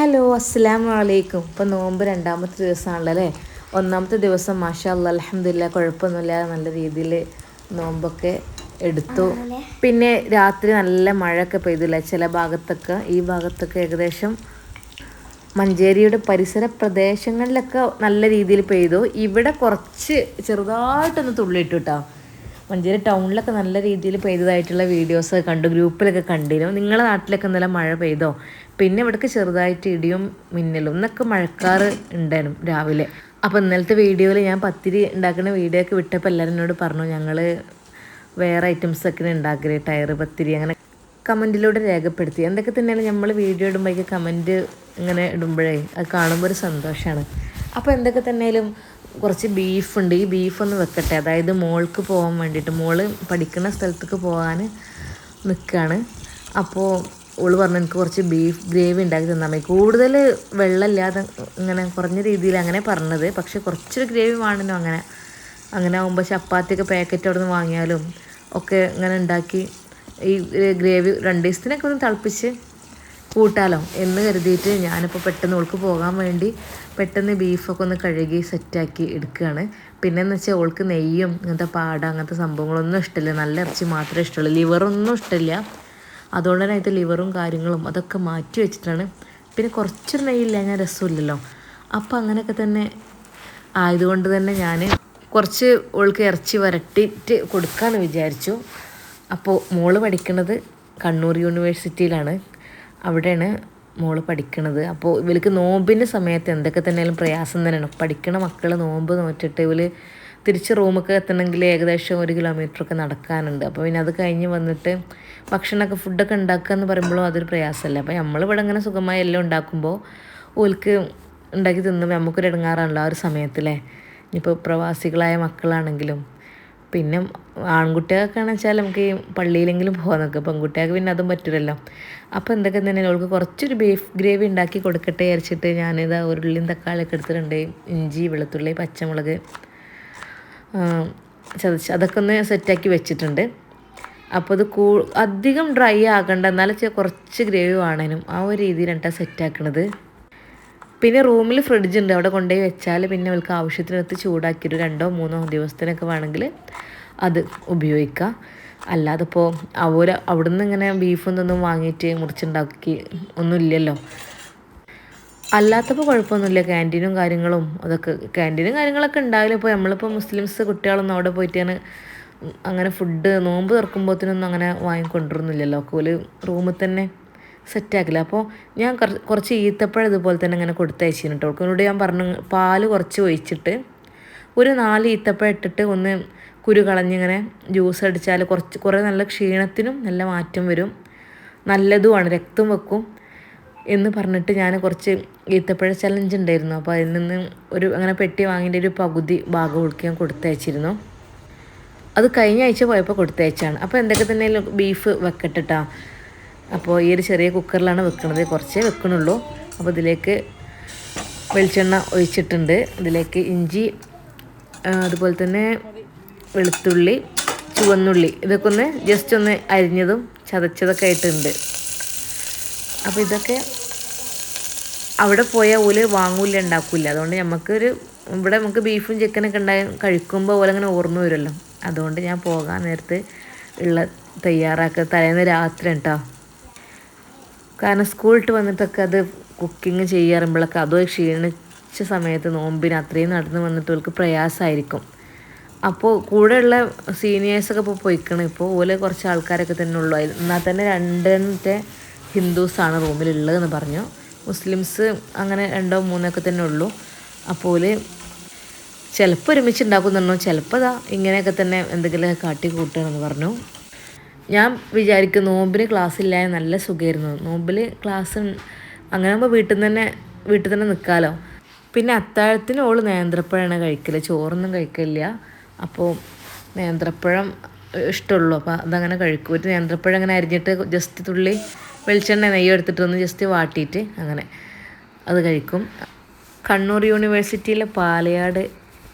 Hello അസ്സാം വലൈക്കും ഇപ്പം നോമ്പ് രണ്ടാമത്തെ ദിവസമാണല്ലോ അല്ലേ? ഒന്നാമത്തെ ദിവസം മാഷാ അല്ല അലഹമില്ല കുഴപ്പമൊന്നുമില്ല. നല്ല രീതിയിൽ നോമ്പൊക്കെ എടുത്തു. പിന്നെ രാത്രി നല്ല മഴയൊക്കെ പെയ്തില്ല? ചില ഭാഗത്തൊക്കെ ഈ ഭാഗത്തൊക്കെ ഏകദേശം മഞ്ചേരിയുടെ പരിസര പ്രദേശങ്ങളിലൊക്കെ നല്ല രീതിയിൽ പെയ്തു. ഇവിടെ കുറച്ച് ചെറുതായിട്ടൊന്ന് തുള്ളിയിട്ടു കേട്ടോ മഞ്ചേരി ടൗണിലൊക്കെ നല്ല രീതിയിൽ പെയ്തതായിട്ടുള്ള വീഡിയോസ് കണ്ടു ഗ്രൂപ്പിലൊക്കെ കണ്ടിരുന്നു. നിങ്ങളുടെ നാട്ടിലൊക്കെ നല്ല മഴ പെയ്തോ? പിന്നെ ഇവിടേക്ക് ചെറുതായിട്ട് ഇടിയും മിന്നലും എന്നൊക്കെ മഴക്കാറ് ഉണ്ടായിരുന്നു രാവിലെ. അപ്പോൾ ഇന്നലത്തെ വീഡിയോയിൽ ഞാൻ പത്തിരി ഉണ്ടാക്കുന്ന വീഡിയോ ഒക്കെ വിട്ടപ്പോൾ എല്ലാവരും എന്നോട് പറഞ്ഞു ഞങ്ങൾ വേറെ ഐറ്റംസൊക്കെ ഒക്കെ ഉണ്ടാക്കൽ ടയർ പത്തിരി അങ്ങനെ കമന്റിലൂടെ രേഖപ്പെടുത്തി. എന്തൊക്കെ തന്നെയാണ് നമ്മൾ വീഡിയോ ഇടുമ്പോഴേക്ക് കമന്റ് ഇങ്ങനെ ഇടുമ്പോഴേ അത് കാണുമ്പോൾ ഒരു സന്തോഷമാണ് അപ്പോൾ എന്തൊക്കെ തന്നെയാലും കുറച്ച് ബീഫുണ്ട് ഈ ബീഫൊന്ന് വെക്കട്ടെ. അതായത് മോൾക്ക് പോകാൻ വേണ്ടിയിട്ട്. മോൾ പഠിക്കുന്ന സ്ഥലത്തേക്ക് പോകാൻ നിൽക്കുകയാണ് അപ്പോൾ ഓൾ പറഞ്ഞു എനിക്ക് കുറച്ച് ബീഫ് ഗ്രേവി ഉണ്ടാക്കി തന്നാൽ മതി. കൂടുതൽ വെള്ളമില്ലാതെ ഇങ്ങനെ കുറഞ്ഞ രീതിയിൽ അങ്ങനെ പറഞ്ഞത്. പക്ഷേ കുറച്ചൊരു ഗ്രേവി വേണമല്ലോ അങ്ങനെ. അങ്ങനെ ആകുമ്പോൾ ചപ്പാത്തിയൊക്കെ പാക്കറ്റ് അവിടെ നിന്ന് വാങ്ങിയാലും ഒക്കെ ഇങ്ങനെ ഉണ്ടാക്കി ഈ ഗ്രേവി രണ്ട് ദിവസത്തിനൊക്കെ ഒന്ന് തിളപ്പിച്ച് കൂട്ടാലോ എന്ന് കരുതിയിട്ട് ഞാനിപ്പോൾ പെട്ടെന്ന് ഓൾക്ക് പോകാൻ വേണ്ടി പെട്ടെന്ന് ബീഫൊക്കെ ഒന്ന് കഴുകി സെറ്റാക്കി എടുക്കുകയാണ്. പിന്നെന്ന് വെച്ചാൽ ഓൾക്ക് നെയ്യും ഇങ്ങനത്തെ പാട അങ്ങനത്തെ സംഭവങ്ങളൊന്നും ഇഷ്ടമില്ല. നല്ല ഇറച്ചി മാത്രമേ ഇഷ്ടമുള്ളൂ. ലിവറൊന്നും ഇഷ്ടമില്ല. അതുകൊണ്ട് തന്നെ അതിന്റെ ലിവറും കാര്യങ്ങളും അതൊക്കെ മാറ്റി വെച്ചിട്ടാണ്. പിന്നെ കുറച്ചൊരു നെയ്യില്ല ഞാൻ രസമില്ലല്ലോ. അപ്പോൾ അങ്ങനെയൊക്കെ തന്നെ ആയതുകൊണ്ട് തന്നെ ഞാൻ കുറച്ച് ഓൾക്ക് ഇറച്ചി വരട്ടിയിട്ട് കൊടുക്കാമെന്ന് വിചാരിച്ചു. അപ്പോൾ മോൾ പഠിക്കുന്നത് കണ്ണൂർ യൂണിവേഴ്സിറ്റിയിലാണ്. അവിടെയാണ് മോൾ പഠിക്കണത്. അപ്പോൾ ഇവർക്ക് നോമ്പിന്റെ സമയത്ത് എന്തൊക്കെ തന്നെയാലും പ്രയാസം തന്നെയാണ്. പഠിക്കണ മക്കൾ നോമ്പ് നോറ്റിട്ട് ഇവർ തിരിച്ച് റൂമൊക്കെ എത്തണമെങ്കിൽ ഏകദേശം ഒരു കിലോമീറ്ററൊക്കെ നടക്കാനുണ്ട്. അപ്പോൾ പിന്നെ അത് കഴിഞ്ഞ് വന്നിട്ട് ഭക്ഷണമൊക്കെ ഫുഡൊക്കെ ഉണ്ടാക്കുക എന്ന് പറയുമ്പോഴും അതൊരു പ്രയാസമല്ല? അപ്പോൾ നമ്മളിവിടെ ഇങ്ങനെ സുഖമായി എല്ലാം ഉണ്ടാക്കുമ്പോൾ ഓൽക്ക് ഉണ്ടാക്കി തിന്നുമ്പോൾ നമുക്കൊരു ഇടങ്ങാറാണല്ലോ ആ ഒരു സമയത്തിലേ ഇനിയിപ്പോൾ പ്രവാസികളായ മക്കളാണെങ്കിലും പിന്നെ ആൺകുട്ടികൾക്കാണെന്ന് വെച്ചാൽ നമുക്ക് പള്ളിയിലെങ്കിലും പോകാൻ നോക്കാം പെൺകുട്ടികൾക്ക് പിന്നെ അതും പറ്റില്ലല്ലോ അപ്പോൾ എന്തൊക്കെ തന്നെ അവൾക്ക് കുറച്ചൊരു ബീഫ് ഗ്രേവി ഉണ്ടാക്കി കൊടുക്കട്ടെ അരച്ചിട്ട് ഞാനിത് ഉരുളിയും തക്കാളിയൊക്കെ എടുത്തിട്ടുണ്ട്. ഇഞ്ചി വെളുത്തുള്ളി പച്ചമുളക് ചതച്ച് അതൊക്കെ ഒന്ന് സെറ്റാക്കി വെച്ചിട്ടുണ്ട്. അപ്പോൾ അത് കൂ അധികം ഡ്രൈ ആകണ്ട. എന്നാലും കുറച്ച് ഗ്രേവി വേണേനും ആ ഒരു രീതിയിലാണ് സെറ്റാക്കണത്. പിന്നെ റൂമിൽ ഫ്രിഡ്ജ് ഉണ്ട്. അവിടെ കൊണ്ടുപോയി വെച്ചാൽ പിന്നെ അവൾക്ക് ആവശ്യത്തിനകത്ത് ചൂടാക്കിയിട്ട് രണ്ടോ മൂന്നോ ദിവസത്തിനൊക്കെ വേണമെങ്കിൽ അത് ഉപയോഗിക്കുക അല്ലാതെ ഇപ്പോൾ അവർ അവിടുന്ന് ഇങ്ങനെ ബീഫും ഒന്നും വാങ്ങിയിട്ട് മുറിച്ചുണ്ടാക്കി ഒന്നുമില്ലല്ലോ അല്ലാത്തപ്പോൾ കുഴപ്പമൊന്നുമില്ല. ക്യാന്റീനും കാര്യങ്ങളും അതൊക്കെ ക്യാന്റീനും കാര്യങ്ങളൊക്കെ ഉണ്ടാവില്ല. ഇപ്പോൾ നമ്മളിപ്പോൾ മുസ്ലിംസ് കുട്ടികളൊന്നും അവിടെ പോയിട്ടാണ് അങ്ങനെ ഫുഡ് നോമ്പ് തുറക്കുമ്പോഴത്തേനൊന്നും അങ്ങനെ വാങ്ങിക്കൊണ്ടിരുന്നില്ലല്ലോ കോൽ റൂമിൽ തന്നെ സെറ്റാക്കില്ല. അപ്പോൾ ഞാൻ കുറച്ച് ഈത്തപ്പഴം ഇതുപോലെ തന്നെ ഇങ്ങനെ കൊടുത്തയച്ചിരുന്നു കേട്ടോ. അവൾക്കോട് ഞാൻ പറഞ്ഞു പാൽ കുറച്ച് ഒഴിച്ചിട്ട് ഒരു നാല് ഈത്തപ്പഴം ഇട്ടിട്ട് ഒന്ന് കുരു കളഞ്ഞിങ്ങനെ ജ്യൂസ് അടിച്ചാൽ കുറച്ച് കുറേ നല്ല ക്ഷീണത്തിനും നല്ല മാറ്റം വരും. നല്ലതുമാണ് രക്തം വെക്കും എന്ന് പറഞ്ഞിട്ട് ഞാൻ കുറച്ച് ഈത്തപ്പഴ ചലഞ്ച് ഉണ്ടായിരുന്നു. അപ്പോൾ അതിൽ നിന്ന് ഒരു അങ്ങനെ പെട്ടി വാങ്ങിന്റെ ഒരു പകുതി ഭാഗം ഉൾക്കി ഞാൻ കൊടുത്തയച്ചിരുന്നു. അത് കഴിഞ്ഞ ആഴ്ച പോയപ്പോൾ കൊടുത്തയച്ചാണ്. അപ്പോൾ എന്തൊക്കെ തന്നെ ബീഫ് വെക്കട്ടെട്ടാ അപ്പോൾ ഈ ഒരു ചെറിയ കുക്കറിലാണ് വെക്കുന്നത് കുറച്ചേ വെക്കണുള്ളൂ. അപ്പോൾ ഇതിലേക്ക് വെളിച്ചെണ്ണ ഒഴിച്ചിട്ടുണ്ട്. ഇതിലേക്ക് ഇഞ്ചി അതുപോലെ തന്നെ വെളുത്തുള്ളി ചുവന്നുള്ളി ഇതൊക്കെ ഒന്ന് ജസ്റ്റ് ഒന്ന് അരിഞ്ഞതും ചതച്ചതൊക്കെ ആയിട്ടുണ്ട്. അപ്പോൾ ഇതൊക്കെ അവിടെ പോയാൽ ഓൽ വാങ്ങൂല ഉണ്ടാക്കില്ല അതുകൊണ്ട് നമുക്കൊരു ഇവിടെ നമുക്ക് ബീഫും ചിക്കനൊക്കെ ഉണ്ടായി കഴിക്കുമ്പോൾ പോലെ അങ്ങനെ ഓർമ്മ വരുമല്ലോ. അതുകൊണ്ട് ഞാൻ പോകാൻ നേരത്ത് ഉള്ള തയ്യാറാക്കുക തലേന്ന് രാത്രി കേട്ടോ കാരണം സ്കൂളിട്ട് വന്നിട്ടൊക്കെ അത് കുക്കിംഗ് ചെയ്യാറുമ്പോഴൊക്കെ അതോ ക്ഷീണിച്ച സമയത്ത് നോമ്പിന് അത്രയും നടന്ന് വന്നിട്ട് അവർക്ക് പ്രയാസമായിരിക്കും അപ്പോൾ കൂടെയുള്ള സീനിയേഴ്സൊക്കെ ഇപ്പോൾ പോയിക്കണം. ഇപ്പോൾ ഓലെ കുറച്ച് ആൾക്കാരൊക്കെ തന്നെ ഉള്ളൂ. എന്നാൽ തന്നെ രണ്ടത്തെ ഹിന്ദുസാണ് റൂമിലുള്ളതെന്ന് പറഞ്ഞു. മുസ്ലിംസ് അങ്ങനെ രണ്ടോ മൂന്നൊക്കെ തന്നെ ഉള്ളൂ. അപ്പോൾ ചിലപ്പോൾ ഒരുമിച്ച് ഉണ്ടാക്കുന്നുണ്ടോ ചിലപ്പോൾ ഇതാ ഇങ്ങനെയൊക്കെ തന്നെ എന്തെങ്കിലും കാട്ടി കൂട്ടണമെന്ന് പറഞ്ഞു. ഞാൻ വിചാരിക്കും നോമ്പിന് ക്ലാസ് ഇല്ല നല്ല സുഖമായിരുന്നു നോമ്പിൽ ക്ലാസ് അങ്ങനെ ആകുമ്പോൾ വീട്ടിൽ നിന്ന് തന്നെ വീട്ടിൽ തന്നെ നിൽക്കാമല്ലോ പിന്നെ അത്താഴത്തിന് ഓൾ നേന്ത്രപ്പഴമാണ് കഴിക്കൽ ചോറൊന്നും കഴിക്കില്ല അപ്പോൾ നേന്ത്രപ്പഴം ഇഷ്ടമുള്ളൂ അപ്പോൾ അതങ്ങനെ കഴിക്കും. ഒരു നേന്ത്രപ്പഴം അങ്ങനെ അരിഞ്ഞിട്ട് ജസ്റ്റ് തുള്ളി വെളിച്ചെണ്ണ നെയ്യ് എടുത്തിട്ട് ഒന്ന് ജസ്റ്റ് വാട്ടിയിട്ട് അങ്ങനെ അത് കഴിക്കും. കണ്ണൂർ യൂണിവേഴ്സിറ്റിയിലെ പാലയാട്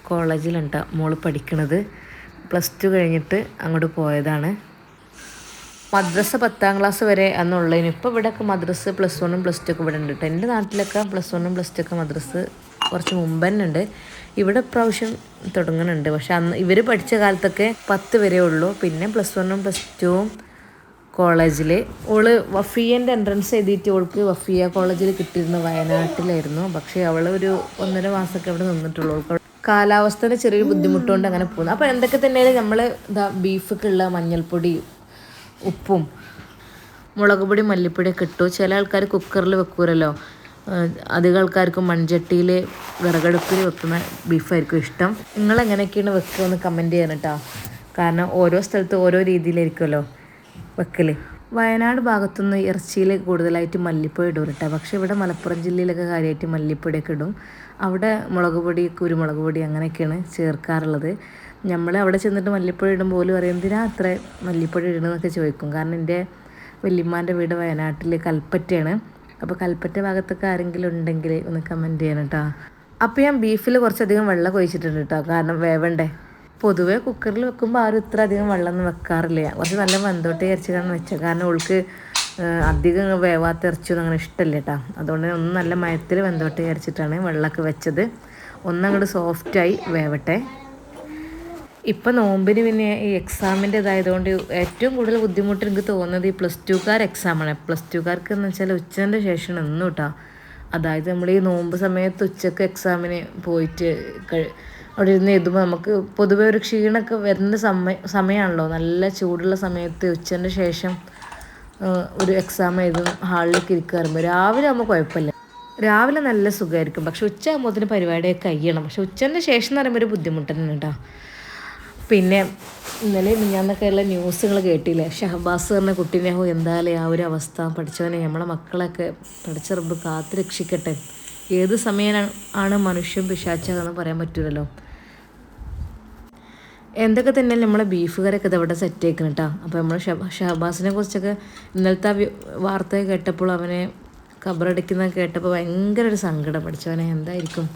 കോളേജിലുണ്ട് മോൾ പഠിക്കണത്. പ്ലസ് ടു കഴിഞ്ഞിട്ട് അങ്ങോട്ട് പോയതാണ്. മദ്രസ പത്താം ക്ലാസ് വരെ എന്നുള്ളതിന് ഇപ്പോൾ ഇവിടെയൊക്കെ മദ്രസ് പ്ലസ് വണ്ണും പ്ലസ് ടു ഒക്കെ ഇവിടെ ഉണ്ട് കേട്ടോ എന്റെ നാട്ടിലൊക്കെ പ്ലസ് വണ്ണും പ്ലസ് ടു ഒക്കെ മദ്രസ് കുറച്ച് മുമ്പ് തന്നെ ഉണ്ട്. ഇവിടെ പ്രാവശ്യം തുടങ്ങുന്നുണ്ട് പക്ഷെ അന്ന് ഇവർ പഠിച്ച കാലത്തൊക്കെ പത്ത് വരെ ഉള്ളൂ. പിന്നെ പ്ലസ് വണ്ണും പ്ലസ് ടുവും കോളേജിൽ ഓൾ വഫിയന്റെ എൻട്രൻസ് എഴുതിയിട്ട് ഓൾക്ക് വഫിയ കോളേജിൽ കിട്ടിയിരുന്നു വയനാട്ടിലായിരുന്നു. പക്ഷേ അവൾ ഒരു ഒന്നര മാസമൊക്കെ അവിടെ നിന്നിട്ടുള്ളൂ. ഓൾക്ക് കാലാവസ്ഥയുടെ ചെറിയൊരു ബുദ്ധിമുട്ടുകൊണ്ട് അങ്ങനെ പോകുന്നു. അപ്പോൾ എന്തൊക്കെ തന്നെയാണ് നമ്മൾ ബീഫൊക്കെ ഉള്ള മഞ്ഞൾപ്പൊടി ഉപ്പും മുളക് പൊടി മല്ലിപ്പൊടിയൊക്കെ ഇട്ടു. ചില ആൾക്കാർ കുക്കറിൽ വെക്കൂരല്ലോ. അധിക ആൾക്കാർക്ക് ആൾക്കാർക്കും മൺചട്ടിയിൽ വിറകടുപ്പിൽ വെക്കുന്ന ബീഫായിരിക്കും ഇഷ്ടം. നിങ്ങൾ എങ്ങനെയൊക്കെയാണ് വെക്കുക എന്ന് കമന്റ് ചെയ്യണം കേട്ടോ. കാരണം ഓരോ സ്ഥലത്ത് ഓരോ രീതിയിലായിരിക്കുമല്ലോ വെക്കൽ വയനാട് ഭാഗത്തുനിന്ന് ഇറച്ചിയിൽ കൂടുതലായിട്ട് മല്ലിപ്പൊടി ഇടും കേട്ടോ. പക്ഷേ ഇവിടെ മലപ്പുറം ജില്ലയിലൊക്കെ കാര്യമായിട്ട് മല്ലിപ്പൊടിയൊക്കെ ഇടും. അവിടെ മുളക് പൊടി കുരുമുളക് പൊടി അങ്ങനെയൊക്കെയാണ് ചേർക്കാറുള്ളത്. നമ്മൾ അവിടെ ചെന്നിട്ട് മല്ലിപ്പൊടി ഇടുമ്പോൾ പോലും അറിയാം. എന്തിനാ അത്ര മല്ലിപ്പൊടി ഇടണമെന്നൊക്കെ ചോദിക്കും. കാരണം എന്റെ വല്യമ്മാന്റെ വീട് വയനാട്ടിൽ കൽപ്പറ്റയാണ്. അപ്പോൾ കൽപ്പറ്റ ഭാഗത്തൊക്കെ ആരെങ്കിലും ഉണ്ടെങ്കിൽ ഒന്ന് കമന്റ് ചെയ്യണം കേട്ടോ അപ്പോൾ ഞാൻ ബീഫിൽ കുറച്ചധികം വെള്ളം ഒഴിച്ചിട്ടുണ്ട് കേട്ടോ കാരണം വേവണ്ടേ. പൊതുവേ കുക്കറിൽ വെക്കുമ്പോൾ ആരും ഇത്ര അധികം വെള്ളമൊന്നും വെക്കാറില്ല. കുറച്ച് നല്ല വെന്തോട്ട് ഇറച്ചിട്ടാണ് വെച്ചത്. കാരണം അവൾക്ക് അധികം വേവാത്ത ഇറച്ചിയൊന്നും അങ്ങനെ ഇഷ്ടമല്ല കേട്ടോ അതുകൊണ്ട് ഒന്ന് നല്ല മയത്തിൽ വെന്തോട്ട് ഇറച്ചിട്ടാണ് വെള്ളമൊക്കെ വെച്ചത്. ഒന്നങ്ങോട്ട് സോഫ്റ്റായി വേവട്ടെ. ഇപ്പം നോമ്പിന് പിന്നെ ഈ എക്സാമിന്റെ ഇതായതുകൊണ്ട് ഏറ്റവും കൂടുതൽ ബുദ്ധിമുട്ട് എനിക്ക് തോന്നുന്നത് ഈ പ്ലസ് ടുക്കാർ എക്സാമാണ് പ്ലസ് ടുക്കാർക്ക് എന്ന് വെച്ചാൽ ഉച്ചന്റെ ശേഷം ഇന്നും കേട്ടോ അതായത് നമ്മൾ ഈ നോമ്പ് സമയത്ത് ഉച്ചയ്ക്ക് എക്സാമിന് പോയിട്ട് അവിടെ ഇരുന്ന് എഴുതുമ്പോൾ നമുക്ക് പൊതുവെ ഒരു ക്ഷീണമൊക്കെ വരുന്ന സമയ സമയമാണല്ലോ നല്ല ചൂടുള്ള സമയത്ത് ഉച്ചന്റെ ശേഷം ഒരു എക്സാം എഴുതും ഹാളിലേക്ക് ഇരിക്കാറുമ്പോൾ രാവിലെ ആകുമ്പോൾ കുഴപ്പമില്ല. രാവിലെ നല്ല സുഖമായിരിക്കും. പക്ഷെ ഉച്ച ആകുമ്പോൾ അതിന് പരിപാടിയൊക്കെ കഴിയണം. പക്ഷെ ഉച്ചന്റെ ശേഷം എന്ന് പറയുമ്പോൾ ഒരു ബുദ്ധിമുട്ട് തന്നെ കേട്ടോ പിന്നെ ഇന്നലെ മിഞ്ഞാന്നൊക്കെയുള്ള ന്യൂസുകൾ കേട്ടില്ലേ? ഷഹബാസ് പറഞ്ഞ കുട്ടീനെ ഹോ എന്തായാലും ആ ഒരു അവസ്ഥ. പഠിച്ചവനെ നമ്മളെ മക്കളൊക്കെ പഠിച്ച റബ്ബ് കാത്തു രക്ഷിക്കട്ടെ. ഏത് സമയം ആണ് മനുഷ്യൻ പിശാച്ചതെന്ന് പറയാൻ പറ്റൂലല്ലോ? എന്തൊക്കെ തന്നെ നമ്മളെ ബീഫ് കറിയൊക്കെ ഇതവിടെ സെറ്റ് ആക്കണം കേട്ടോ അപ്പോൾ നമ്മൾ ഷഹബാസിനെ കുറിച്ചൊക്കെ ഇന്നലത്തെ വാർത്ത കേട്ടപ്പോൾ അവനെ ഖബറടിക്കുന്നത് കേട്ടപ്പോൾ ഭയങ്കര ഒരു സങ്കടം. പഠിച്ചവനെ എന്തായിരിക്കും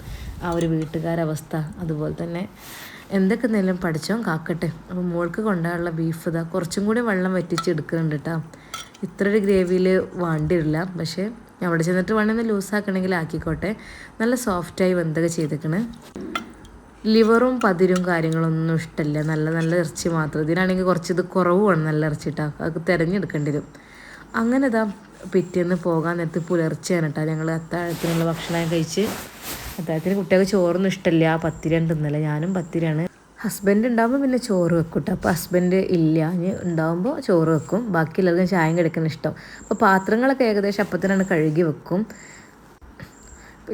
ആ ഒരു വീട്ടുകാരവസ്ഥ? അതുപോലെ തന്നെ എന്തൊക്കെ നിലം പഠിച്ചോ കാക്കട്ടെ. അപ്പോൾ മോൾക്ക് കൊണ്ടുപോകാനുള്ള ബീഫ് ഇതാ. കുറച്ചും കൂടി വെള്ളം വറ്റിച്ച് എടുക്കുന്നുണ്ട് കേട്ടോ ഇത്ര ഒരു ഗ്രേവിയിൽ വേണ്ടിയില്ല പക്ഷേ അവിടെ ചെന്നിട്ട് വേണമെങ്കിൽ ലൂസാക്കണമെങ്കിൽ ആക്കിക്കോട്ടെ. നല്ല സോഫ്റ്റായി വെന്തൊക്കെ ചെയ്തേക്കണ് ലിവറും പതിരും കാര്യങ്ങളൊന്നും ഇഷ്ടമല്ല നല്ല നല്ല ഇറച്ചി മാത്രം. ഇതിനാണെങ്കിൽ കുറച്ച് ഇത് കുറവുമാണ് നല്ല ഇറച്ചി ഇട്ടാ അത് തിരഞ്ഞെടുക്കേണ്ടി വരും. അങ്ങനെ ഇതാ പിറ്റേന്ന് പോകാൻ നേരത്ത് പുലർച്ചെയാണ് കേട്ടോ ഞങ്ങൾ അത്താഴത്തിനുള്ള ഭക്ഷണം കഴിച്ച് അത്താഴത്തിന് കുട്ടികൾക്ക് ചോറൊന്നും ഇഷ്ടമില്ല പത്തിരി ഉണ്ടെന്നല്ല ഞാനും പത്തിരിയാണ്. ഹസ്ബൻഡ് ഉണ്ടാകുമ്പോൾ പിന്നെ ചോറ് വെക്കും കേട്ടോ അപ്പോൾ ഹസ്ബൻഡ് ഇല്ല. ഇനി ഉണ്ടാകുമ്പോൾ ചോറ് വെക്കും. ബാക്കി എല്ലാവർക്കും ചായം കിടക്കുന്ന ഇഷ്ടം. അപ്പോൾ പാത്രങ്ങളൊക്കെ ഏകദേശം അപ്പത്തിനാണ് കഴുകി വെക്കും.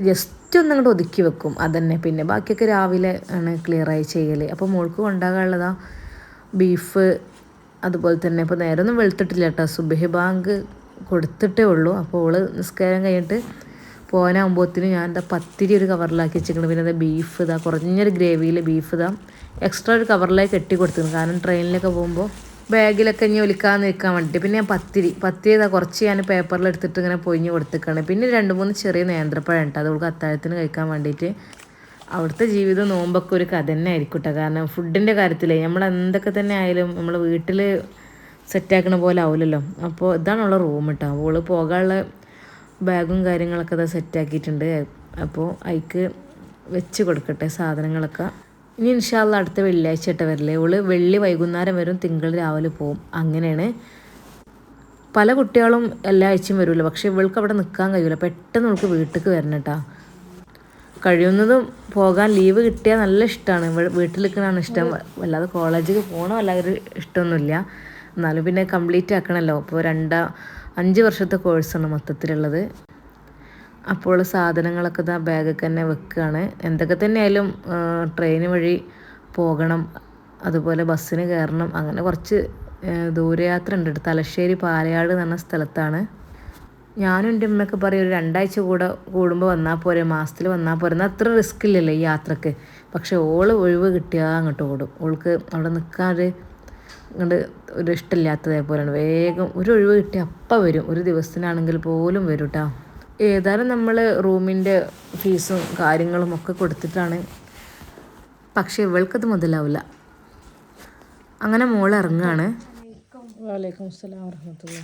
ജസ്റ്റ് ഒന്ന് അങ്ങോട്ട് ഒതുക്കി വെക്കും. അതന്നെ. പിന്നെ ബാക്കിയൊക്കെ രാവിലെ ആണ് ക്ലിയറായി ചെയ്യൽ അപ്പോൾ മോൾക്ക് കൊണ്ടാകാനുള്ളതാ ബീഫ് അതുപോലെ തന്നെ ഇപ്പോൾ നേരെ ഒന്നും വെളുത്തിട്ടില്ല കേട്ടോ സുബഹി ബാങ്ക് കൊടുത്തിട്ടേ ഉള്ളൂ. അപ്പോൾ ഓൾ നിസ്കാരം കഴിഞ്ഞിട്ട് പോകാനാകുമ്പോഴത്തേനും ഞാൻ എന്താ പത്തിരി ഒരു കവറിലാക്കി വെച്ചിട്ടുണ്ട് പിന്നെ എന്താ ബീഫ് ഇതാ കുറഞ്ഞൊരു ഗ്രേവിയിൽ ബീഫ് ഇതാ. എക്സ്ട്രാ ഒരു കവറിലേക്ക് കെട്ടി കൊടുത്തിരുന്നു കാരണം ട്രെയിനിലൊക്കെ പോകുമ്പോൾ ബാഗിലൊക്കെ ഇനി ഒലിക്കാൻ നിൽക്കാൻ വേണ്ടി പിന്നെ ഞാൻ പത്തിരി പത്തിരി ഇതാ കുറച്ച് ഞാൻ പേപ്പറിൽ എടുത്തിട്ട് ഇങ്ങനെ പൊയിഞ്ഞ് കൊടുത്തേക്കാണ്. പിന്നെ രണ്ട് മൂന്ന് ചെറിയ നേന്ത്രപ്പഴം ഉണ്ട് അത് അവൾക്ക് അത്താഴത്തിന് കഴിക്കാൻ വേണ്ടിയിട്ട് അവിടുത്തെ ജീവിതം നോമ്പൊക്കെ ഒരു കഥ തന്നെ ആയിരിക്കട്ടെ കാരണം ഫുഡിന്റെ കാര്യത്തിൽ നമ്മൾ എന്തൊക്കെ തന്നെ ആയാലും നമ്മൾ വീട്ടിൽ സെറ്റാക്കണ പോലെ ആവില്ലല്ലോ അപ്പോൾ ഇതാണുള്ള റൂം കേട്ടോ അവൾ പോകാനുള്ള ബാഗും കാര്യങ്ങളൊക്കെ അത് സെറ്റാക്കിയിട്ടുണ്ട്. അപ്പോൾ അതിക്ക് വെച്ച് കൊടുക്കട്ടെ സാധനങ്ങളൊക്കെ. ഇനി ഇൻഷാല്ല അടുത്ത വെള്ളിയാഴ്ച ഇട്ട വരില്ലേ ഓൾ വെള്ളി വൈകുന്നേരം വരും തിങ്കൾ രാവിലെ പോവും. അങ്ങനെയാണ്. പല കുട്ടികളും എല്ലാ ആഴ്ചയും വരുമല്ലോ പക്ഷേ ഇവൾക്ക് അവിടെ നിൽക്കാൻ കഴിയില്ല പെട്ടെന്ന് ഇവൾക്ക് വീട്ടിലേക്ക് വരണം കേട്ടോ കഴിയുന്നതും പോകാൻ ലീവ് കിട്ടിയാൽ നല്ല ഇഷ്ടമാണ് വീട്ടിൽ നിൽക്കണതാണ് ഇഷ്ടം. വല്ലാതെ കോളേജിൽ പോകണ വല്ലാതെ ഇഷ്ടമൊന്നുമില്ല. എന്നാലും പിന്നെ കംപ്ലീറ്റ് ആക്കണമല്ലോ അപ്പോൾ രണ്ടാ അഞ്ച് വർഷത്തെ കോഴ്സാണ് മൊത്തത്തിലുള്ളത്. അപ്പോൾ സാധനങ്ങളൊക്കെ ഇതാ ബാഗൊക്കെ തന്നെ വെക്കുകയാണ് എന്തൊക്കെ തന്നെയായാലും ട്രെയിൻ വഴി പോകണം അതുപോലെ ബസ്സിന് കയറണം അങ്ങനെ കുറച്ച് ദൂരയാത്ര ഉണ്ട്. തലശ്ശേരി പാലയാട് എന്ന് പറഞ്ഞ സ്ഥലത്താണ്. ഞാനും എന്റെ ഉമ്മയൊക്കെ പറയും ഒരു രണ്ടാഴ്ച കൂടെ കൂടുമ്പോൾ വന്നാൽ പോരെ മാസത്തിൽ വന്നാൽ പോരെ. എന്നാൽ അത്ര റിസ്ക് ഇല്ലല്ലോ ഈ യാത്രയ്ക്ക്. പക്ഷേ ഓൾ ഒഴിവ് കിട്ടിയാൽ അങ്ങോട്ട് ഓടും. ഓൾക്ക് അവിടെ നിൽക്കാൻ ഒരു അങ്ങോട്ട് ഒരു ഇഷ്ടമില്ലാത്തതേ പോലെയാണ് വേഗം ഒരു ഒഴിവ് കിട്ടി അപ്പം വരും. ഒരു ദിവസത്തിനാണെങ്കിൽ പോലും വരും കേട്ടോ ഏതായാലും നമ്മൾ റൂമിന്റെ ഫീസും കാര്യങ്ങളും ഒക്കെ കൊടുത്തിട്ടാണ്. പക്ഷേ ഇവൾക്കത് മുതലാവില്ല. അങ്ങനെ മോൾ ഇറങ്ങുകയാണ് വാലേക്കും അസ്സലാം വറഹമത്തുള്ള.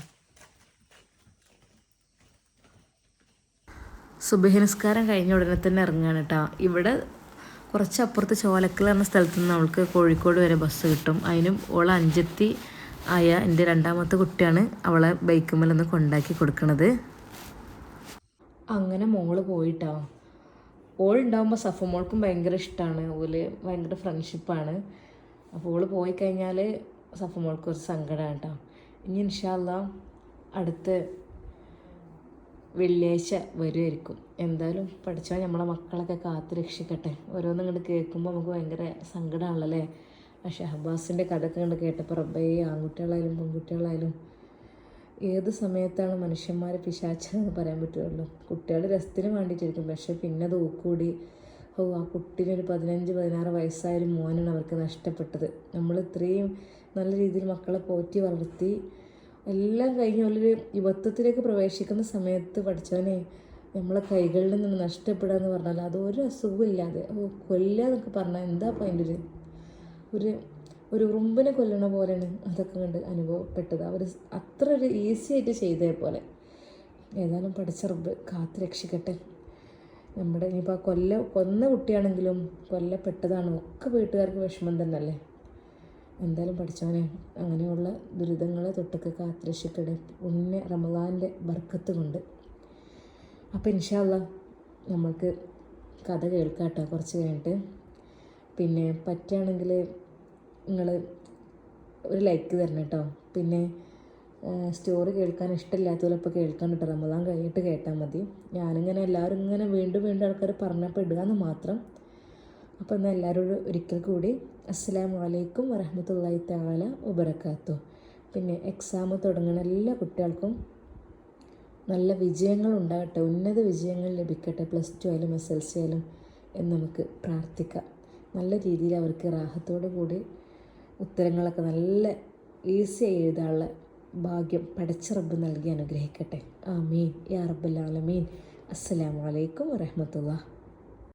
സുബഹി നിസ്കാരം കഴിഞ്ഞ ഉടനെ തന്നെ ഇറങ്ങുകയാണ് കേട്ടോ ഇവിടെ കുറച്ച് അപ്പുറത്ത് ചോലക്കൽ എന്ന സ്ഥലത്ത് നിന്ന് അവൾക്ക് കോഴിക്കോട് വരെ ബസ് കിട്ടും. അതിനും ഓൾ അഞ്ചെത്തി ആയ എന്റെ രണ്ടാമത്തെ കുട്ടിയാണ് അവളെ ബൈക്കുമ്മലൊന്ന് കൊണ്ടാക്കി കൊടുക്കണത്. അങ്ങനെ മോൾ പോയിട്ടോ. ഓൾ ഉണ്ടാകുമ്പോൾ സഫമോൾക്കും ഭയങ്കര ഇഷ്ടമാണ് ഓൽ ഭയങ്കര ഫ്രണ്ട്ഷിപ്പാണ് അപ്പോൾ ഓൾ പോയി കഴിഞ്ഞാൽ സഫ മോൾക്ക് ഒരു സങ്കടമാണ് കേട്ടോ ഇനി ഇൻഷാല്ല അടുത്ത വെള്ളിയാഴ്ച വരുമായിരിക്കും എന്തായാലും പഠിച്ചാൽ നമ്മളെ മക്കളൊക്കെ കാത്ത് രക്ഷിക്കട്ടെ. ഓരോന്നും ഇങ്ങോട്ട് കേൾക്കുമ്പോൾ നമുക്ക് ഭയങ്കര സങ്കടമാണല്ലേ ആ ഷഹബാസിന്റെ കഥയൊക്കെ കണ്ട് കേട്ടപ്പോൾ റബ്ബേ ആൺകുട്ടികളായാലും പെൺകുട്ടികളായാലും ഏത് സമയത്താണ് മനുഷ്യന്മാരെ പിശാച്ചെന്ന് പറയാൻ പറ്റുമല്ലോ കുട്ടികളുടെ രസത്തിന് വേണ്ടിയിട്ടിരിക്കും. പക്ഷേ പിന്നെ അത് ഊക്കൂടി. ഓ ആ കുട്ടീനൊരു പതിനഞ്ച് പതിനാറ് വയസ്സായാലും മോനാണ് അവർക്ക് നഷ്ടപ്പെട്ടത്. നമ്മൾ ഇത്രയും നല്ല രീതിയിൽ മക്കളെ പോറ്റി വളർത്തി എല്ലാം കഴിഞ്ഞ് ഒരു യുവത്വത്തിലേക്ക് പ്രവേശിക്കുന്ന സമയത്ത് പഠിച്ചവനെ നമ്മളെ കൈകളിൽ നിന്ന് നഷ്ടപ്പെടുക എന്ന് പറഞ്ഞാൽ അത് ഒരു അസുഖമില്ലാതെ ഓ കൊല്ലുക എന്നൊക്കെ പറഞ്ഞാൽ എന്താ അപ്പോൾ അതിന്റെ ഒരു ഒരു ഒരു ഉറുമ്പിനെ കൊല്ലണ പോലെയാണ് അതൊക്കെ കണ്ട് അനുഭവപ്പെട്ടത്. അവർ അത്ര ഒരു ഈസി ആയിട്ട് ചെയ്തേ പോലെ. ഏതായാലും പഠിച്ച റബ്ബ് കാത്ത് രക്ഷിക്കട്ടെ. നമ്മുടെ ഇനിയിപ്പോൾ കൊല്ല കൊന്ന കുട്ടിയാണെങ്കിലും കൊല്ലപ്പെട്ടതാണ് ഒക്കെ വീട്ടുകാർക്ക് വിഷമം തന്നെയല്ലേ? എന്തായാലും പഠിച്ചവനെ അങ്ങനെയുള്ള ദുരിതങ്ങളെ തൊട്ടൊക്കെ കാത്തിരക്ഷിക്കട്ടെ. പുണ്യ റമദാന്റെ ബർക്കത്ത് കൊണ്ട്. അപ്പോൾ ഇൻഷാല്ല നമ്മൾക്ക് കഥ കേൾക്കാട്ടോ കേട്ടോ കുറച്ച് കഴിഞ്ഞിട്ട്. പിന്നെ പറ്റുകയാണെങ്കിൽ നിങ്ങൾ ഒരു ലൈക്ക് തരണം കേട്ടോ. പിന്നെ സ്റ്റോറി കേൾക്കാൻ ഇഷ്ടമില്ലാത്തവരെ ഇപ്പോൾ കേൾക്കാൻ കേട്ടോ റമദാൻ കഴിഞ്ഞിട്ട് കേട്ടാൽ മതി. ഞാനിങ്ങനെ എല്ലാവരും ഇങ്ങനെ വീണ്ടും വീണ്ടും ആൾക്കാർ പറഞ്ഞപ്പോൾ ഇടുക എന്ന് മാത്രം. അപ്പോൾ എന്നാൽ എല്ലാവരോടും ഒരിക്കൽ കൂടി അസ്സാം വലൈക്കും വറഹമത്തല്ലാഹി താല വബറകാത്തു. പിന്നെ എക്സാം തുടങ്ങുന്ന എല്ലാ കുട്ടികൾക്കും നല്ല വിജയങ്ങൾ ഉണ്ടാകട്ടെ ഉന്നത വിജയങ്ങൾ ലഭിക്കട്ടെ പ്ലസ് ടു ആയാലും എസ് എൽ സി ആയാലും എന്ന് നമുക്ക് പ്രാർത്ഥിക്കാം. നല്ല രീതിയിൽ അവർക്ക് റാഹത്തോടു കൂടി ഉത്തരങ്ങളൊക്കെ നല്ല ഈസിയായി എഴുതാനുള്ള ഭാഗ്യം പടച്ച റബ്ബ് നൽകി അനുഗ്രഹിക്കട്ടെ. ആ മീൻ യാ അസ്സലാമു അലൈക്കും വറഹമത്തുള്ള